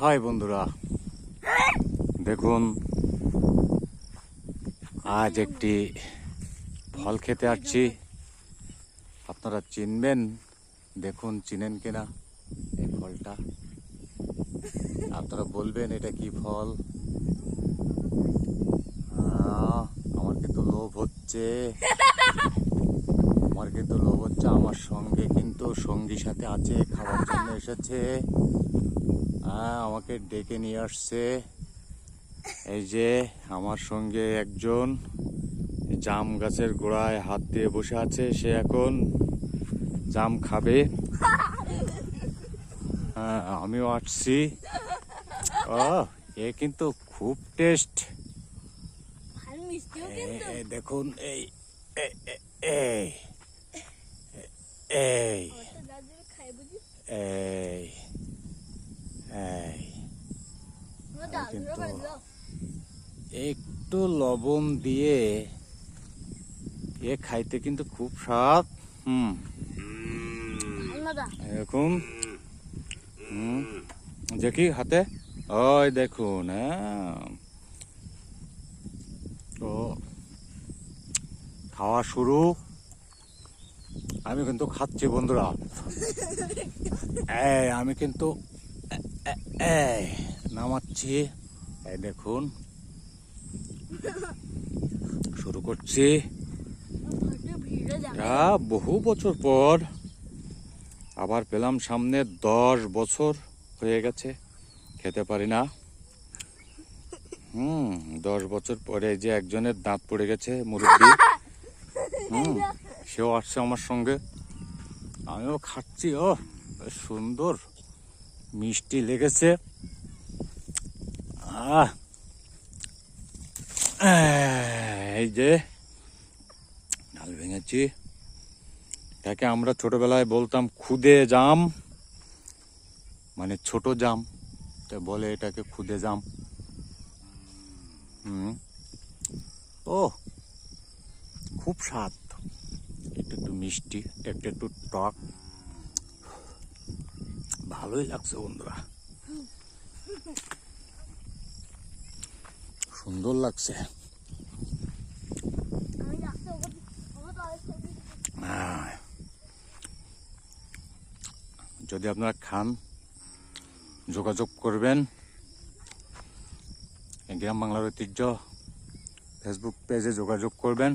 High বন্ধুরা। দেখুন, আজ একটি ফল খেতে আসছি। আপনারা চিনবেন, দেখুন, চিনেন কিনা এই ফলটা। আপনারা বলবেন, এটা কি ফল? আমার কিন্তু লোভ হচ্ছে। আমার কিন্তু লোভ হচ্ছে, আমার সঙ্গে কিন্তু সঙ্গী সাথে আছে খাবার জন্য এসেছে। হ্যাঁ আমাকে ডেকে নিয়ে আসছে। এই যে আমার সঙ্গে একজন জাম গাছের গোড়ায় হাত দিয়ে বসে আছে সে এখন জাম খাবে। হ্যাঁ আমিও আসছি। ও এ কিন্তু খুব টেস্ট। দেখুন এই এই এই এই। কিন্তু- একটু লবণ দিয়ে এ খাইতে কিন্তু খুব স্বাদ। হুম। এরকম। হুম। দেখি হাতে। ওই দেখুন হ্যাঁ। তো খাওয়া শুরু। আমি কিন্তু খাচ্ছি বন্ধুরা। এই আমি কিন্তু নামাচ্ছি। এই দেখুন। শুরু করছি। বহু বছর পর আবার পেলাম সামনে দশ বছর হয়ে গেছে, খেতে পারি না। হুম, দশ বছর পরে যে একজনের দাঁত পড়ে গেছে, মুরব্বী। হুম, সেও আসছে আমার সঙ্গে। আমিও খাচ্ছি ও সুন্দর। মিষ্টি লেগেছে। এই যে ডাল ভেঙেছি। তাকে আমরা ছোটবেলায় বলতাম খুদে জাম মানে ছোট জাম। তা বলে এটাকে খুদে জাম। হুম। ও, খুব স্বাদ। একটু একটু মিষ্টি একটু একটু টক। ভালোই লাগছে বন্ধুরা। সুন্দর লাগছে। আহ, যদি আপনারা খান যোগাযোগ করবেন গ্রাম বাংলার ঐতিহ্য ফেসবুক পেজে যোগাযোগ করবেন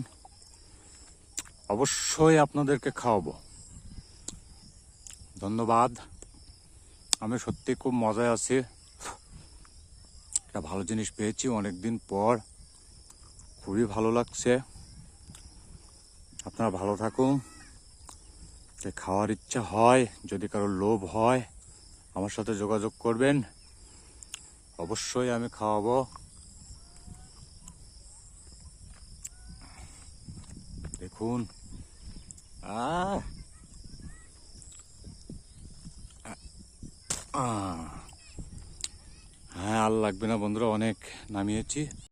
অবশ্যই আপনাদেরকে খাওয়াবো। ধন্যবাদ। আমি সত্যি খুব মজায় আছি। একটা ভালো জিনিস পেয়েছি অনেকদিন পর। খুবই ভালো লাগছে। আপনারা ভালো থাকুন। যে খাওয়ার ইচ্ছা হয়, যদি কারও লোভ হয়, আমার সাথে যোগাযোগ করবেন। অবশ্যই আমি খাওয়াবো। দেখুন। আহ। হ্যাঁ আর লাগবে না বন্ধুরা অনেক নামিয়েছি।